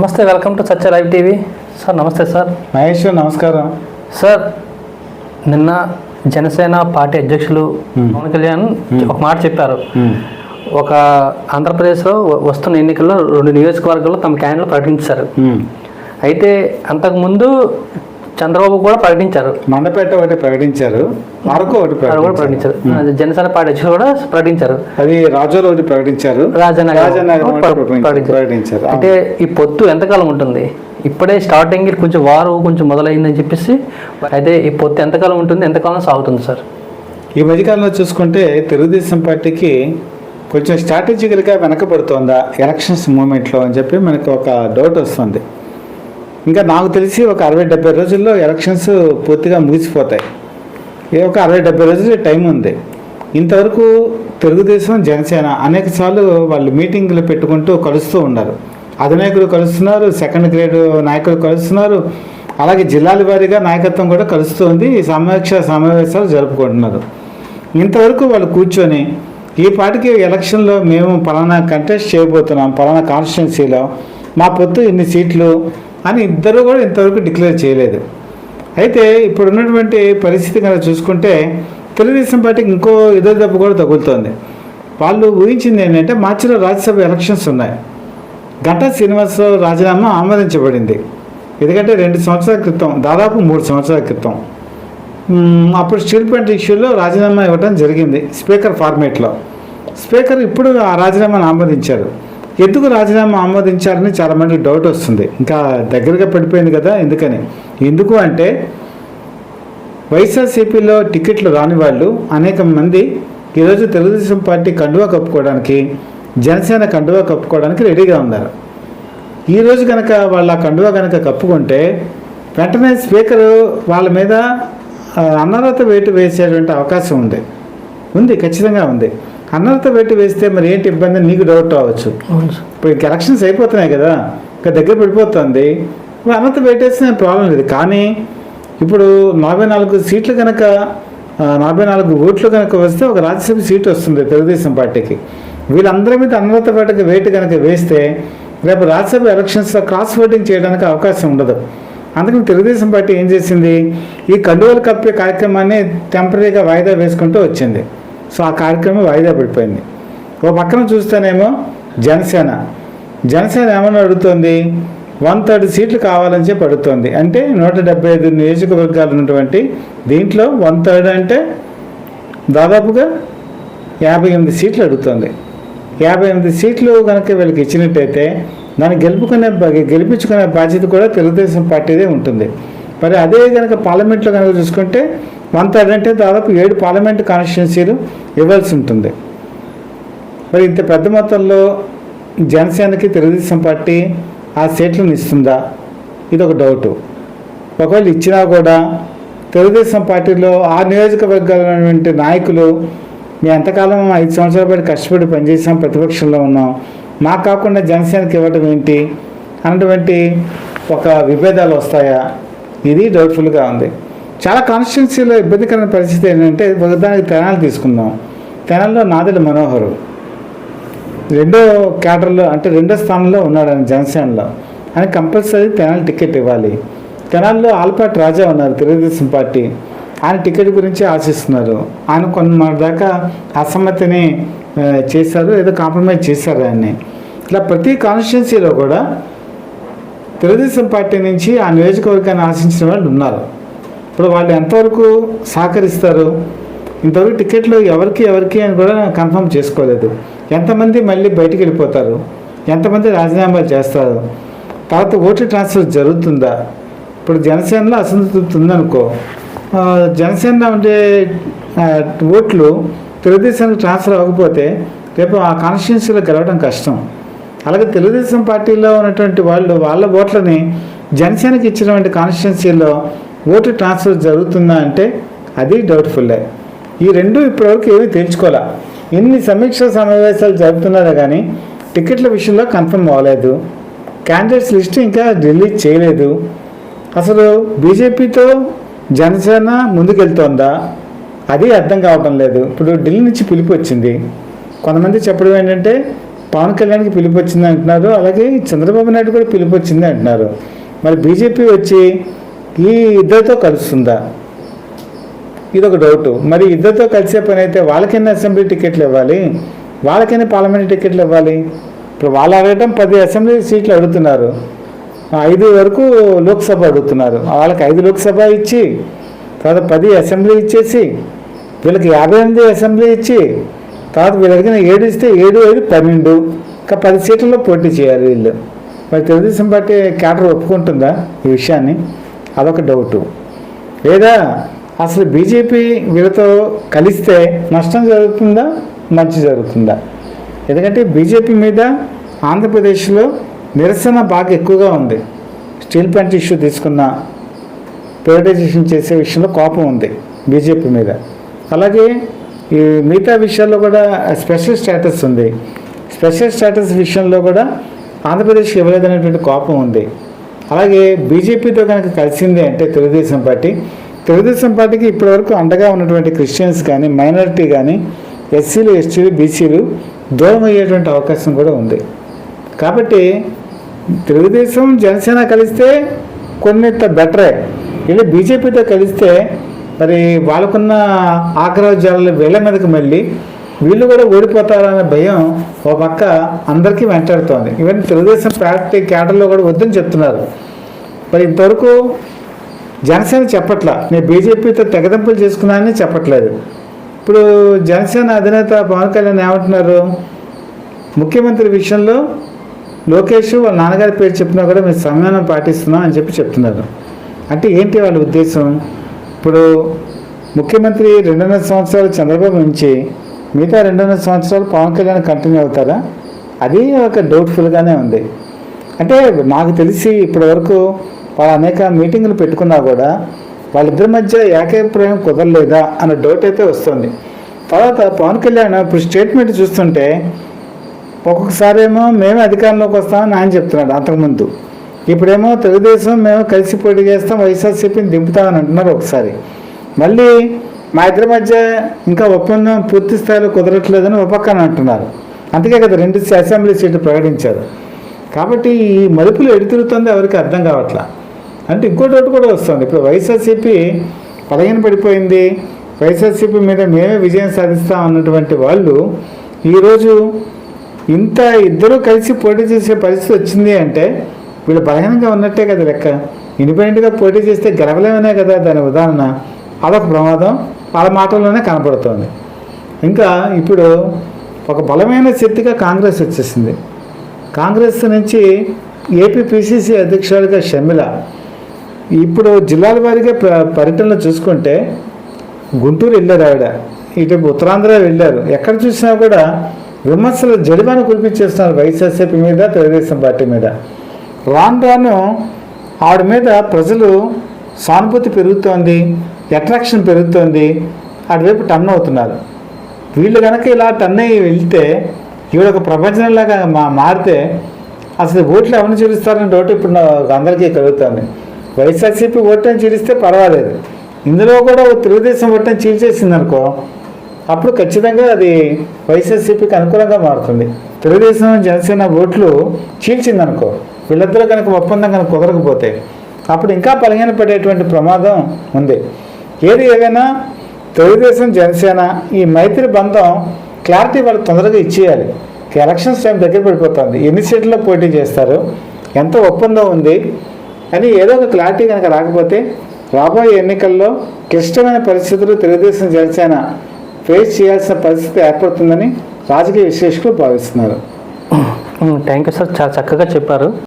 నమస్తే welcome to Satya live TV. Sir నమస్తే sir. Mahesh నమస్కారం. సార్ నిన్న జనసేన పార్టీ అధ్యక్షులు పవన్ కళ్యాణ్ ఒక మాట చెప్పారు. ఒక ఆంధ్రప్రదేశ్లో వస్తున్న ఎన్నికల్లో రెండు నియోజకవర్గాల్లో తమ క్యాండిడేట్ ప్రకటించారు. అయితే అంతకుముందు చంద్రబాబు కూడా ప్రకటించారు. మండపేట ఒకటి ప్రకటించారు. అరకు ఒకటి ప్రకటించారు. జనసేన పార్టీ కూడా ప్రకటించారు. అది రాజోలు ఒకటి. ప్రకటించారు. ప్రకటించారు. అంటే ఈ పొత్తు ఎంతకాలం ఉంటుంది? ఇప్పుడే స్టార్టింగ్ కొంచెం వారు కొంచెం మొదలైందని చెప్పేసి అయితే ఈ పొత్తు ఎంతకాలం ఉంటుంది? ఎంతకాలం సాగుతుంది సార్? ఈ మధ్యకాలంలో చూసుకుంటే తెలుగుదేశం పార్టీకి కొంచెం స్ట్రాటజికల్గా వెనకబడుతోందా ఎలక్షన్స్ మూమెంట్లో అని చెప్పి మనకు ఒక డౌట్ వస్తుంది. ఇంకా నాకు తెలిసి ఒక అరవై డెబ్బై రోజుల్లో ఎలక్షన్స్ పూర్తిగా ముగిసిపోతాయి. ఏ ఒక అరవై డెబ్బై రోజులు టైం ఉంది. ఇంతవరకు తెలుగుదేశం జనసేన అనేక సార్లు వాళ్ళు మీటింగ్లు పెట్టుకుంటూ కలుస్తూ ఉన్నారు. అధినాయకులు కలుస్తున్నారు సెకండ్ గ్రేడ్ నాయకులు కలుస్తున్నారు. అలాగే జిల్లాల వారీగా నాయకత్వం కూడా కలుస్తుంది ఈ సమీక్ష సమావేశాలు జరుపుకుంటున్నారు. ఇంతవరకు వాళ్ళు కూర్చొని ఈ పాటికి ఎలక్షన్లో మేము పలానా కంటెస్ట్ చేయబోతున్నాం పలానా కాన్స్టిట్యున్సీలో. మా పొత్తు ఇన్ని సీట్లు అని ఇద్దరు కూడా ఇంతవరకు డిక్లేర్ చేయలేదు. అయితే ఇప్పుడు ఉన్నటువంటి పరిస్థితి కనుక చూసుకుంటే తెలుగుదేశం పార్టీకి ఇంకో ఎదురు దెబ్బ కూడా తగులుతోంది. వాళ్ళు ఊహించింది ఏంటంటే మార్చిలో రాజ్యసభ ఎలక్షన్స్ ఉన్నాయి. గంటా శ్రీనివాసరావు రాజీనామా ఆమోదించబడింది. ఎందుకంటే రెండు సంవత్సరాల క్రితం దాదాపు మూడు సంవత్సరాల క్రితం. అప్పుడు స్టీల్ ప్లాంట్ ఇష్యూలో రాజీనామా ఇవ్వడం జరిగింది స్పీకర్ ఫార్మేట్లో. స్పీకర్ ఇప్పుడు ఆ రాజీనామాను ఆమోదించారు. ఎందుకు రాజీనామా ఆమోదించారని చాలా మందికి డౌట్ వస్తుంది. ఇంకా దగ్గరగా పడిపోయింది కదా ఎందుకని? ఎందుకు అంటే వైఎస్ఆర్సీపీలో టికెట్లు రాని వాళ్ళు అనేక మంది ఈరోజు తెలుగుదేశం పార్టీ కండువా కప్పుకోవడానికి జనసేన కండువా కప్పుకోవడానికి రెడీగా ఉన్నారు. ఈరోజు కనుక వాళ్ళ కండువా కనుక కప్పుకుంటే వెంటనే స్పీకరు వాళ్ళ మీద ఆ, అనర్హత వేటు వేసేటువంటి అవకాశం ఉంది. ఉంది ఖచ్చితంగా ఉంది. అనర్హత వేటు వేస్తే మరి ఏంటి ఇబ్బంది? నీకు డౌట్ రావచ్చు. ఇప్పుడు ఇంక ఎలక్షన్స్ అయిపోతున్నాయి కదా ఇంకా దగ్గర పడిపోతుంది. ఇప్పుడు అనంత పెట్టేసిన ప్రాబ్లం లేదు. కానీ ఇప్పుడు నలభై నాలుగు సీట్లు కనుక నలభై నాలుగు ఓట్లు కనుక వస్తే ఒక రాజ్యసభ సీట్ వస్తుంది తెలుగుదేశం పార్టీకి. వీళ్ళందరి మీద అనర్హత వేటకు వేటు కనుక వేస్తే రేపు రాజ్యసభ ఎలక్షన్స్లో క్రాస్ ఓటింగ్ చేయడానికి అవకాశం ఉండదు. అందుకని తెలుగుదేశం పార్టీ ఏం చేసింది? ఈ కండువలు కప్పే కార్యక్రమాన్ని టెంపరీగా వాయిదా వేసుకుంటూ వచ్చింది. సో ఆ కార్యక్రమం వాయిదా పడిపోయింది. ఓ పక్కన చూస్తేనేమో జనసేన. జనసేన ఏమని అడుగుతోంది? వన్ థర్డ్ సీట్లు కావాలని చెప్పి అంటే నూట డెబ్బై ఐదు నియోజకవర్గాలు ఉన్నటువంటి దీంట్లో వన్ థర్డ్ అంటే దాదాపుగా యాభై ఎనిమిది సీట్లు అడుగుతుంది. యాభై ఎనిమిది సీట్లు కనుక వీళ్ళకి ఇచ్చినట్టయితే దాన్ని గెలుపుకునే గెలిపించుకునే బాధ్యత కూడా తెలుగుదేశం పార్టీదే ఉంటుంది. మరి అదే కనుక పార్లమెంట్లో కనుక చూసుకుంటే వన్ థర్డ్ అంటే దాదాపు ఏడు పార్లమెంట్ కాన్స్టిట్యున్సీలు ఇవ్వాల్సి ఉంటుంది. మరి ఇంత పెద్ద మొత్తంలో జనసేనకి తెలుగుదేశం పార్టీ ఆ సీట్లను ఇస్తుందా? ఇది ఒక డౌటు ఒకవేళ ఇచ్చినా కూడా తెలుగుదేశం పార్టీలో ఆ నియోజకవర్గాలైనటువంటి నాయకులు మేము ఎంతకాలం ఐదు సంవత్సరాల పాటు కష్టపడి పనిచేసాం ప్రతిపక్షంలో ఉన్నాం మాకు కాకుండా జనసేనకి ఇవ్వడం ఏంటి? అన్నటువంటి ఒక విభేదాలు వస్తాయా? ఇది డౌట్ఫుల్గా ఉంది. చాలా కాన్స్టిట్యున్సీలో ఇబ్బందికరమైన పరిస్థితి ఏంటంటే ఒకదానికి తెనాలు తీసుకుందాం. తెనాల్లో నాదెల మనోహరు. రెండో క్యాడర్లో అంటే రెండో స్థానంలో ఉన్నాడు ఆయన జనసేనలో. ఆయన కంపల్సరీ తెనాలి టికెట్ ఇవ్వాలి. తెనాల్లో ఆల్పాటి రాజా ఉన్నారు తెలుగుదేశం పార్టీ. ఆయన టికెట్ గురించి ఆశిస్తున్నారు. ఆయన కొన్ని దాకా అసమ్మతిని చేశారు ఏదో కాంప్రమైజ్ చేశారు ఆయన్ని. ఇలా ప్రతి కాన్స్టిట్యున్సీలో కూడా తెలుగుదేశం పార్టీ నుంచి ఆ నియోజకవర్గాన్ని ఆశించిన వాళ్ళు ఉన్నారు. ఇప్పుడు వాళ్ళు ఎంతవరకు సహకరిస్తారు? ఇంతవరకు టికెట్లు ఎవరికి ఎవరికి అని కూడా కన్ఫర్మ్ చేసుకోలేదు. ఎంతమంది మళ్ళీ బయటికి వెళ్ళిపోతారు? ఎంతమంది రాజీనామాలు చేస్తారు? తర్వాత ఓటు ట్రాన్స్ఫర్ జరుగుతుందా? ఇప్పుడు జనసేనలో అసంతృప్తి ఉందనుకో జనసేన ఉండే ఓట్లు తెలుగుదేశానికి ట్రాన్స్ఫర్ అవ్వకపోతే రేపు ఆ కాన్స్టిట్యున్సీలో గెలవడం కష్టం. అలాగే తెలుగుదేశం పార్టీలో ఉన్నటువంటి వాళ్ళు వాళ్ళ ఓట్లని జనసేనకి ఇచ్చినటువంటి కాన్స్టిట్యున్సీలో ఓటు ట్రాన్స్ఫర్ జరుగుతుందా అంటే అది డౌట్ఫుల్లే ఈ రెండు ఇప్పటివరకు ఏమీ తేల్చుకోలే. ఎన్ని సమీక్ష సమావేశాలు జరుపుతున్నారో కానీ టికెట్ల విషయంలో కన్ఫర్మ్ అవ్వలేదు. క్యాండిడేట్స్ లిస్ట్ ఇంకా రిలీజ్ చేయలేదు. అసలు బీజేపీతో జనసేన ముందుకెళ్తోందా? అది అర్థం కావటం లేదు. ఇప్పుడు ఢిల్లీ నుంచి పిలుపు వచ్చింది. కొంతమంది చెప్పడం ఏంటంటే పవన్ కళ్యాణ్కి పిలుపు వచ్చింది అంటున్నారు. అలాగే చంద్రబాబు నాయుడు కూడా పిలుపు వచ్చింది అంటున్నారు. మరి బీజేపీ వచ్చి ఈ ఇద్దరితో కలుస్తుందా? ఇది ఒక డౌట్ మరి ఇద్దరితో కలిసే పని అయితే వాళ్ళకైనా అసెంబ్లీ టికెట్లు ఇవ్వాలి. వాళ్ళకైనా పార్లమెంట్ టికెట్లు ఇవ్వాలి. ఇప్పుడు వాళ్ళు అడగటం పది అసెంబ్లీ సీట్లు అడుగుతున్నారు. ఐదు వరకు లోక్సభ అడుగుతున్నారు. వాళ్ళకి ఐదు లోక్సభ ఇచ్చి తర్వాత పది అసెంబ్లీ ఇచ్చేసి వీళ్ళకి యాభై ఎనిమిది అసెంబ్లీ ఇచ్చి తర్వాత వీళ్ళకి ఏడు ఇస్తే ఏడు ఐదు పన్నెండు. ఇంకా పది సీట్లలో పోటీ చేయాలి వీళ్ళు. మరి తెలుగుదేశం పార్టీ క్యాడర్ ఒప్పుకుంటుందా ఈ విషయాన్ని? అదొక డౌటు. లేదా అసలు బీజేపీ వీళ్ళతో కలిస్తే నష్టం జరుగుతుందా? మంచి జరుగుతుందా? ఎందుకంటే బీజేపీ మీద ఆంధ్రప్రదేశ్లో నిరసన బాగా ఎక్కువగా ఉంది. స్టీల్ ప్లాంట్ ఇష్యూ తీసుకున్న ప్రైవేటైజేషన్ చేసే విషయంలో కోపం ఉంది బీజేపీ మీద. అలాగే ఈ మిగతా విషయాల్లో కూడా స్పెషల్ స్టేటస్ ఉంది. స్పెషల్ స్టేటస్ విషయంలో కూడా ఆంధ్రప్రదేశ్కి ఇవ్వలేదనేటువంటి కోపం ఉంది. అలాగే బీజేపీతో కనుక కలిసింది అంటే తెలుగుదేశం పార్టీ. తెలుగుదేశం పార్టీకి ఇప్పటివరకు అండగా ఉన్నటువంటి క్రిస్టియన్స్ కానీ మైనారిటీ కానీ ఎస్సీలు ఎస్టీలు బీసీలు దూరం అయ్యేటువంటి అవకాశం కూడా ఉంది. కాబట్టి తెలుగుదేశం జనసేన కలిస్తే కొన్నింత బెటరే. ఇలా బీజేపీతో కలిస్తే మరి వాళ్ళకున్న ఆగ్రహజాలలో వీళ్ళ మీదకి మళ్ళీ వీళ్ళు కూడా ఓడిపోతారనే భయం ఒక పక్క అందరికీ వెంటాడుతోంది. ఈవెన్ తెలుగుదేశం పార్టీ క్యాడర్లో కూడా వద్దని చెప్తున్నారు. మరి ఇంతవరకు జనసేన చెప్పట్లా. నేను బీజేపీతో తెగదింపులు చేసుకున్నానని చెప్పట్లేదు. ఇప్పుడు జనసేన అధినేత పవన్ కళ్యాణ్ ఏమంటున్నారు? ముఖ్యమంత్రి విషయంలో లోకేష్ వాళ్ళ నాన్నగారి పేరు చెప్పినా కూడా మేము సంయమనం పాటిస్తున్నాం అని చెప్పి చెప్తున్నారు. అంటే ఏంటి వాళ్ళ ఉద్దేశం? ఇప్పుడు ముఖ్యమంత్రి రెండున్నర సంవత్సరాలు చంద్రబాబు నుంచి మిగతా రెండున్నర సంవత్సరాలు పవన్ కళ్యాణ్ కంటిన్యూ అవుతారా? అది ఒక డౌట్ఫుల్గానే ఉంది. అంటే నాకు తెలిసి ఇప్పటి వరకు వాళ్ళు అనేక మీటింగులు పెట్టుకున్నా కూడా వాళ్ళిద్దరి మధ్య ఏకాభిప్రాయం కుదరలేదా అన్న డౌట్ అయితే వస్తుంది. తర్వాత పవన్ కళ్యాణ్ ఇప్పుడు స్టేట్మెంట్ చూస్తుంటే ఒక్కొక్కసారి ఏమో మేమే అధికారంలోకి వస్తామని ఆయన చెప్తున్నాడు అంతకుముందు. ఇప్పుడేమో తెలుగుదేశం మేము కలిసి పోటీ చేస్తాం వైఎస్ఆర్సీపీని దింపుతామని అంటున్నారు ఒకసారి. మళ్ళీ మా ఇద్దరి మధ్య ఇంకా ఒప్పందం పూర్తి స్థాయిలో కుదరట్లేదని ఒక అంటున్నారు. అందుకే కదా రెండు అసెంబ్లీ సీట్లు ప్రకటించారు. కాబట్టి ఈ మలుపులు ఎడుతిరుగుతుందో ఎవరికి అర్థం కావట్లా. అంటే ఇంకో ఒకటి కూడా వస్తుంది. ఇప్పుడు వైఎస్ఆర్సీపీ పలగిన పడిపోయింది. వైఎస్ఆర్సీపీ మీద మేమే విజయం సాధిస్తాం అన్నటువంటి వాళ్ళు ఈరోజు ఇంత ఇద్దరూ కలిసి పోటీ చేసే పరిస్థితి వచ్చింది అంటే వీళ్ళు బలహీనంగా ఉన్నట్టే కదా లెక్క. ఇండిపెండెంట్గా పోటీ చేస్తే గెలవలేమనే కదా దాని ఉదాహరణ. అదొక ప్రమాదం. వాళ్ళ మాటల్లోనే కనపడుతోంది. ఇంకా ఇప్పుడు ఒక బలమైన శక్తిగా కాంగ్రెస్ వచ్చేసింది. కాంగ్రెస్ నుంచి ఏపీ పిసిసి అధ్యక్షురాలుగా షమిల ఇప్పుడు జిల్లాల వారిగా ప- పర్యటనలు చూసుకుంటే గుంటూరు వెళ్ళారు ఆవిడ. ఇటు ఉత్తరాంధ్ర వెళ్ళారు. ఎక్కడ చూసినా కూడా విమర్శలు జడిమాన కురిపించేస్తున్నారు వైఎస్ఆర్సీపీ మీద తెలుగుదేశం పార్టీ మీద. రాను రాను ఆవిడ మీద ప్రజలు సానుభూతి పెరుగుతోంది అట్రాక్షన్ పెరుగుతోంది. అటువైపు టర్న్ అవుతున్నారు. వీళ్ళు కనుక ఇలా టర్న్ అయ్యి వెళ్తే ఈవిడ ఒక ప్రపంచంలాగా మా మారితే అసలు ఓట్లు ఎవరిని చూపిస్తారని డౌట్ ఇప్పుడు అందరికీ కలుగుతుంది. వైఎస్ఆర్సీపీ ఓట్లను చీలిస్తే పర్వాలేదు. ఇందులో కూడా ఓ తెలుగుదేశం ఓట్లను చీల్చేసింది అనుకో అప్పుడు ఖచ్చితంగా అది వైఎస్ఆర్సీపీకి అనుకూలంగా మారుతుంది. తెలుగుదేశం జనసేన ఓట్లు చీల్చింది అనుకో వీళ్ళిద్దరూ కనుక ఒప్పందం కనుక కుదరకపోతే అప్పుడు ఇంకా బలహీన పడేటువంటి ప్రమాదం ఉంది. ఏది ఏదైనా తెలుగుదేశం జనసేన ఈ మైత్రి బంధం క్లారిటీ వాళ్ళు తొందరగా ఇచ్చేయాలి. ఎలక్షన్స్ టైం దగ్గర పడిపోతుంది. ఎన్ని సీట్లలో పోటీ చేస్తారు? ఎంత ఒప్పందం ఉంది? అని ఏదో ఒక క్లారిటీ కనుక రాకపోతే రాబోయే ఎన్నికల్లో క్లిష్టమైన పరిస్థితులు తెలుగుదేశం జనసేన ఫేస్ చేయాల్సిన పరిస్థితి ఏర్పడుతుందని రాజకీయ విశ్లేషకులు భావిస్తున్నారు. Thank you sir. చాలా చక్కగా చెప్పారు.